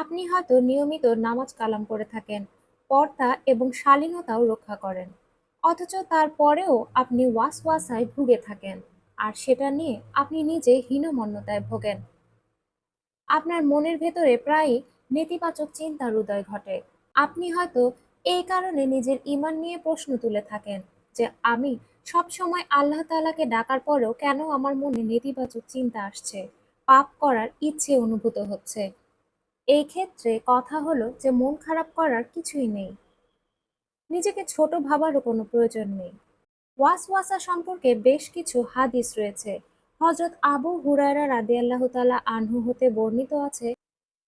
আপনি হয়তো নিয়মিত নামাজ কালাম করে থাকেন, পর্দা এবং শালীনতাও রক্ষা করেন। অথচ তারপরেও আপনি ওয়াসওয়াসায় ভুগে থাকেন, আর সেটা নিয়ে আপনি নিজে হীনমন্যতায় ভোগেন। আপনার মনের ভেতরে প্রায়ই নেতিবাচক চিন্তার উদয় ঘটে। আপনি হয়তো এই কারণে নিজের ঈমান নিয়ে প্রশ্ন তুলে থাকেন যে, আমি সবসময় আল্লাহ তাআলাকে ডাকার পরেও কেন আমার মনে নেতিবাচক চিন্তা আসছে, পাপ করার ইচ্ছে অনুভূত হচ্ছে। এই ক্ষেত্রে কথা হলো যে মন খারাপ করার কিছুই নেই। নিজেকে ছোট ভাবারও কোনো প্রয়োজন নেই। ওয়াসওয়াসা সম্পর্কে বেশ কিছু হাদিস রয়েছে। হযরত আবু হুরায়রা রাদিয়াল্লাহু তালা আনহু হতে বর্ণিত আছে,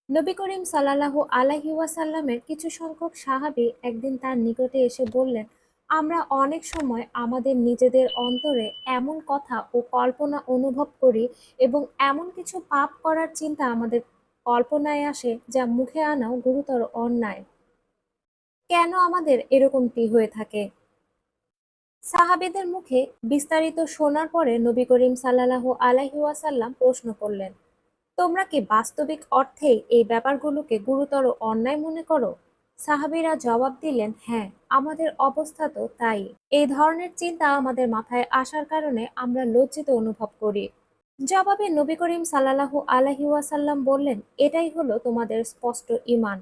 নবী করিম সাল্লাল্লাহু আলাইহি ওয়াসাল্লামের কিছু সংখ্যক সাহাবী একদিন তার নিকটে এসে বললেন, আমরা অনেক সময় আমাদের নিজেদের অন্তরে এমন কথা ও কল্পনা অনুভব করি এবং এমন কিছু পাপ করার চিন্তা আমাদের কল্পনায় আসে যা মুখে আনাও গুরুতর অন্যায়। কেন আমাদের এরকমটি হয়ে থাকে? সাহাবীদের মুখে বিস্তারিত শোনার পরে নবী করিম সাল্লাল্লাহু আলাইহি ওয়াসাল্লাম প্রশ্ন করলেন, তোমরা কি বাস্তবিক অর্থেই এই ব্যাপারগুলোকে গুরুতর অন্যায় মনে করো? সাহাবীরা জবাব দিলেন, হ্যাঁ, আমাদের অবস্থা তো তাই। এই ধরনের চিন্তা আমাদের মাথায় আসার কারণে আমরা লজ্জিত অনুভব করি। জবাবে নবী করিম সাল্লাল্লাহু আলাইহি ওয়াসাল্লাম বললেন, এটাই হলো তোমাদের স্পষ্ট ইমান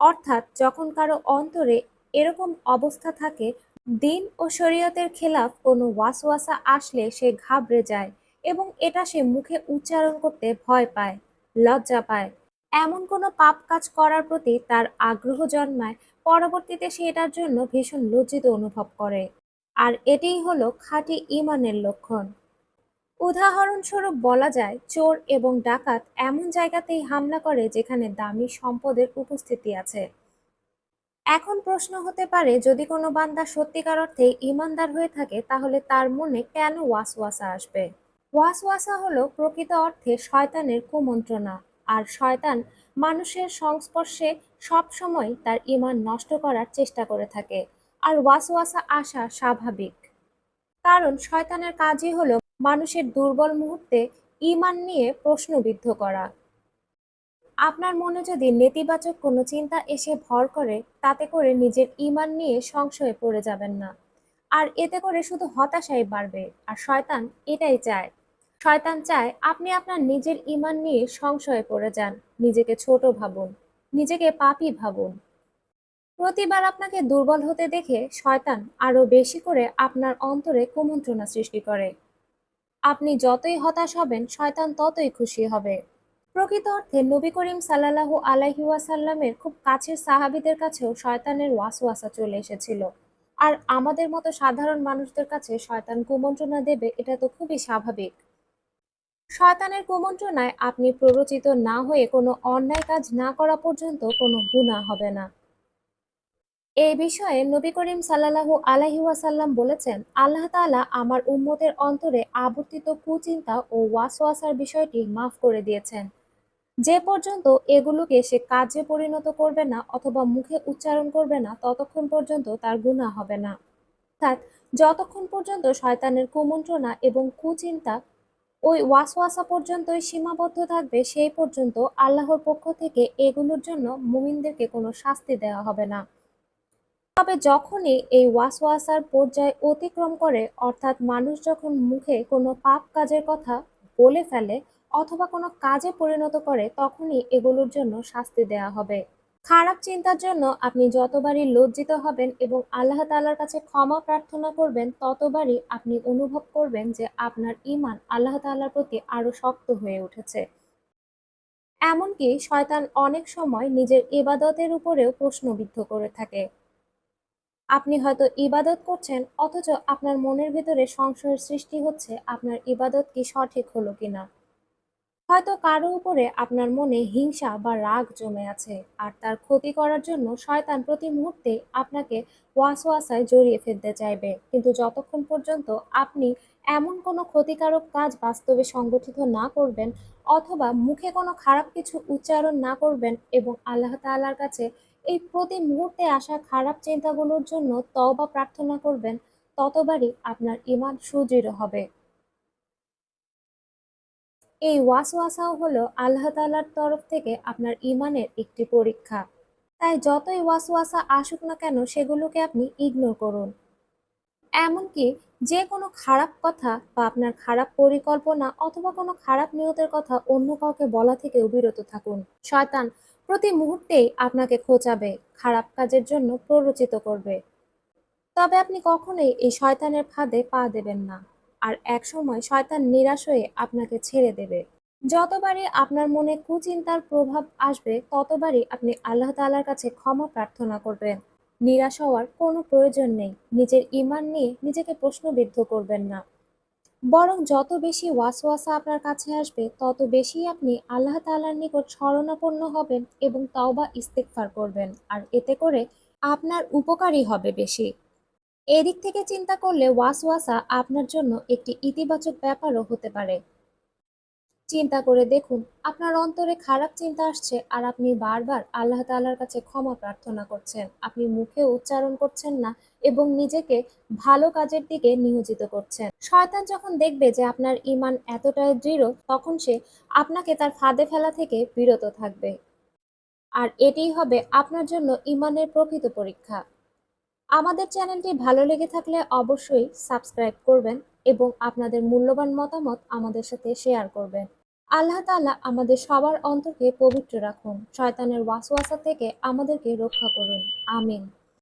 অর্থাৎ যখন কারও অন্তরে এরকম অবস্থা থাকে, দিন ও শরীয়তের খেলাফ কোনো ওয়াসওয়াসা আসলে সে ঘাবড়ে যায় এবং এটা সে মুখে উচ্চারণ করতে ভয় পায়, লজ্জা পায়। এমন কোনো পাপ কাজ করার প্রতি তার আগ্রহ জন্মায়, পরবর্তীতে সে এটার জন্য ভীষণ লজ্জিত অনুভব করে। আর এটিই হলো খাঁটি ইমানের লক্ষণ। উদাহরণস্বরূপ বলা যায়, চোর এবং ডাকাত এমন জায়গাতেই হামলা করে যেখানে দামি সম্পদের উপস্থিতি আছে। এখন প্রশ্ন হতে পারে যদি কোনো বান্দা সত্যিকার অর্থে ঈমানদার হয়ে থাকে তাহলে তার মনে কেন ওয়াসওয়াসা আসবে? ওয়াসওয়াসা হলো প্রকৃত অর্থে শয়তানের কুমন্ত্রণা আর শয়তান মানুষের সংস্পর্শে সবসময় তার ইমান নষ্ট করার চেষ্টা করে থাকে আর ওয়াসওয়াসা আসা স্বাভাবিক। কারণ শয়তানের কাজই হলো মানুষের দুর্বল মুহূর্তে ঈমান নিয়ে প্রশ্নবিদ্ধ করা। আপনার মনে যদি নেতিবাচক কোনো চিন্তা এসে ভর করে, তাতে করে নিজের ঈমান নিয়ে সংশয়ে পড়ে যাবেন না। আর এতে করে শুধু হতাশাই বাড়বে আর শয়তান এটাই চায়। শয়তান চায় আপনি আপনার নিজের ঈমান নিয়ে সংশয়ে পড়ে যান, নিজেকে ছোট ভাবুন, নিজেকে পাপি ভাবুন। প্রতিবার আপনাকে দুর্বল হতে দেখে শয়তান আরও বেশি করে আপনার অন্তরে কুমন্ত্রণা সৃষ্টি করে। আপনি যতই হতাশ হবেন, শয়তান ততই খুশি হবে। প্রকৃত অর্থে নবী করিম সাল্লাল্লাহু আলাইহি ওয়াসাল্লামের খুব কাছের সাহাবীদের কাছেও শয়তানের ওয়াসওয়াসা চলে এসেছিল। আর আমাদের মতো সাধারণ মানুষদের কাছে শয়তান কুমন্ত্রণা দেবে এটা তো খুবই স্বাভাবিক। শয়তানের কুমন্ত্রণায় আপনি প্ররোচিত না হয়ে কোনো অন্যায় কাজ না করা পর্যন্ত কোনো গুনাহ হবে না। এই বিষয়ে নবী করিম সাল্লাল্লাহু আলাইহি ওয়াসাল্লাম বলেছেন, আল্লাহ তাআলা আমার উম্মতের অন্তরে আবর্তিত কুচিন্তা ও ওয়াসওয়াসার বিষয়টি মাফ করে দিয়েছেন। যে পর্যন্ত এগুলোকে সে কাজে পরিণত করবে না অথবা মুখে উচ্চারণ করবে না ততক্ষণ পর্যন্ত তার গুনাহ হবে না। অর্থাৎ যতক্ষণ পর্যন্ত শয়তানের কুমন্ত্রণা এবং কুচিন্তা ওই ওয়াসওয়াসা পর্যন্তই সীমাবদ্ধ থাকবে সেই পর্যন্ত আল্লাহর পক্ষ থেকে এগুলোর জন্য মুমিনদেরকে কোনো শাস্তি দেওয়া হবে না। তবে যখনই এই ওয়াসওয়াসার পর্যায় অতিক্রম করে, অর্থাৎ মানুষ যখন মুখে কোনো পাপ কাজের কথা বলে ফেলে অথবা কোনো কাজে পরিণত করে, তখনই এগুলোর জন্য শাস্তি দেয়া হবে। খারাপ চিন্তার জন্য আপনি যতবারই লজ্জিত হবেন এবং আল্লাহ তাআলার কাছে ক্ষমা প্রার্থনা করবেন, ততবারই আপনি অনুভব করবেন যে আপনার ঈমান আল্লাহ তাআলার প্রতি আরও শক্ত হয়ে উঠেছে। এমনকি শয়তান অনেক সময় নিজের ইবাদতের উপরেও প্রশ্নবিদ্ধ করে থাকে। আপনি হয়তো ইবাদত করছেন, অথচ আপনার মনের ভিতরে সংশয়ের সৃষ্টি হচ্ছে আপনার ইবাদত কি সঠিক হলো কিনা। হয়তো কারও উপরে আপনার মনে হিংসা বা রাগ জমে আছে, আর তার ক্ষতি করার জন্য শয়তান প্রতি মুহূর্তে আপনাকে ওয়াসওয়াসায় জড়িয়ে ফেলতে চাইবে কিন্তু যতক্ষণ পর্যন্ত আপনি এমন কোনো ক্ষতিকারক কাজ বাস্তবে সংগঠিত না করবেন, অথবা মুখে কোনো খারাপ কিছু উচ্চারণ না করবেন এবং আল্লাহ তাআলার কাছে এই প্রতি মুহূর্তে আসা খারাপ চিন্তাগুলোর জন্য তওবা প্রার্থনা করবেন, ততবারই আপনার ঈমান সুদৃঢ় হবে। এই ওয়াসওয়াসাও হলো আল্লাহ তাআলার তরফ থেকে আপনার ঈমানের একটি পরীক্ষা। তাই যতই ওয়াসওয়াসা আসুক না কেন, সেগুলোকে আপনি ইগনোর করুন। এমনকি যে কোনো খারাপ কথা বা আপনার খারাপ পরিকল্পনা অথবা কোনো খারাপ নিয়তের কথা অন্য কাউকে বলা থেকেও বিরত থাকুন। শয়তান প্রতি মুহূর্তেই আপনাকে খোঁচাবে, খারাপ কাজের জন্য প্ররোচিত করবে। তবে আপনি কখনোই এই শয়তানের ফাঁদে পা দেবেন না। আর একসময় শয়তান নিরাশ হয়ে আপনাকে ছেড়ে দেবে। যতবারই আপনার মনে কুচিন্তার প্রভাব আসবে ততবারই আপনি আল্লাহ তাআলার কাছে ক্ষমা প্রার্থনা করবেন। নিরাশ হওয়ার কোনো প্রয়োজন নেই। নিজের ঈমান নিয়ে নিজেকে প্রশ্নবিদ্ধ করবেন না। বরং যত বেশি ওয়াসওয়াসা আপনার কাছে আসবে, তত বেশি আপনি আল্লাহ তালার নিকট স্মরণাপন্ন হবেন এবং তাও বা ইস্তেকফার করবেন। আর এতে করে আপনার উপকারই হবে বেশি। এদিক থেকে চিন্তা করলে ওয়াসওয়াসা আপনার জন্য একটি ইতিবাচক ব্যাপারও হতে পারে। চিন্তা করে দেখুন, আপনার অন্তরে খারাপ চিন্তা আসছে আর আপনি বারবার আল্লাহ তাআলার কাছে ক্ষমা প্রার্থনা করছেন। আপনি মুখে উচ্চারণ করছেন না এবং নিজেকে ভালো কাজের দিকে নিয়োজিত করছেন। শয়তান যখন দেখবে যে আপনার ঈমান এতটাই দৃঢ় তখন সে আপনাকে তার ফাঁদে ফেলা থেকে বিরত থাকবে। আর এটিই হবে আপনার জন্য ইমানের প্রকৃত পরীক্ষা। আমাদের চ্যানেলটি ভালো লেগে থাকলে অবশ্যই সাবস্ক্রাইব করবেন এবং আপনাদের মূল্যবান মতামত আমাদের সাথে শেয়ার করবেন। আল্লাহ তালা আমাদের সবার অন্তরকে পবিত্র রাখুন। শয়তানের ওয়াসওয়াসা থেকে আমাদেরকে রক্ষা করুন। আমিন।